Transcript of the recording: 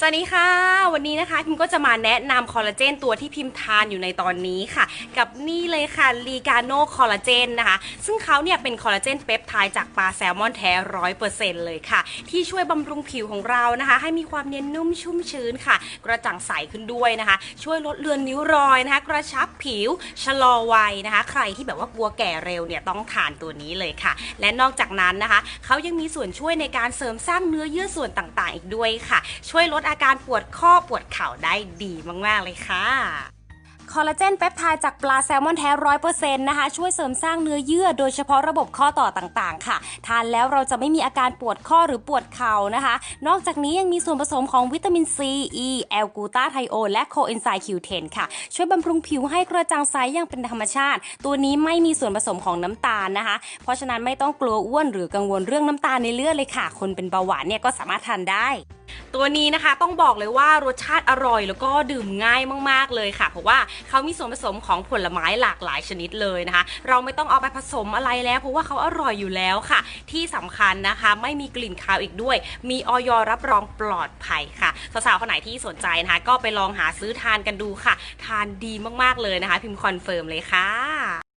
สวัสดีค่ะ วันนี้นะคะพิมก็จะมาแนะนำคอลลาเจนตัวที่พิมทานอยู่ในตอนนี้ค่ะ กับนี่เลยค่ะลีกาโนคอลลาเจนนะคะ ซึ่งเขาเนี่ยเป็นคอลลาเจนเปปไทด์จากปลาแซลมอนแท้ร้อยเปอร์เซ็นต์เลยค่ะ ที่ช่วยบำรุงผิวของเรานะคะ ให้มีความเนียนนุ่มชุ่มชื้นค่ะ กระจ่างใสขึ้นด้วยนะคะ ช่วยลดเลือนริ้วรอยนะคะ กระชับผิว ชะลอวัยนะคะ ใครที่แบบว่ากลัวแก่เร็วเนี่ยต้องทานตัวนี้เลยค่ะ และนอกจากนั้นนะคะเขายังมีส่วนช่วยในการเสริมสร้างเนื้อเยื่อส่วนต่างๆ อีกด้วยค่ะ ช่วยลดอาการปวดข้อปวดเข่าได้ดีมากๆเลยค่ะคอลลาเจนเปปไทด์จากปลาแซลมอนแท้ร้อยเปอร์เซ็นต์นะคะ ช่วยเสริมสร้างเนื้อเยื่อโดยเฉพาะระบบข้อต่อต่างๆ ค่ะ ทานแล้วเราจะไม่มีอาการปวดข้อหรือปวดเข่านะคะ นอกจากนี้ยังมีส่วนผสมของวิตามินซีอีแอลกูตาไทโอและโคเอนไซม์คิวเทนค่ะ ช่วยบำรุงผิวให้กระจ่างใสอย่างเป็นธรรมชาติ ตัวนี้ไม่มีส่วนผสมของน้ำตาลนะคะ เพราะฉะนั้นไม่ต้องกลัวอ้วนหรือกังวลเรื่องน้ำตาลในเลือดเลยค่ะ คนเป็นเบาหวานเนี่ยก็สามารถทานได้ ตัวนี้นะคะต้องบอกเลยว่ารสชาติอร่อยแล้วก็ดื่มง่ายมาก ๆ เลยค่ะ เพราะว่าเขามีส่วนผสมของผลไม้หลากหลายชนิดเลยนะคะ เราไม่ต้องเอาไปผสมอะไรแล้ว เพราะว่าเขาอร่อยอยู่แล้วค่ะ ที่สำคัญนะคะ ไม่มีกลิ่นคาวอีกด้วย มีออยรับรองปลอดภัยค่ะสาวๆคนไหนที่สนใจนะคะ ก็ไปลองหาซื้อทานกันดูค่ะ ทานดีมากๆเลยนะคะ พิมพ์คอนเฟิร์มเลยค่ะ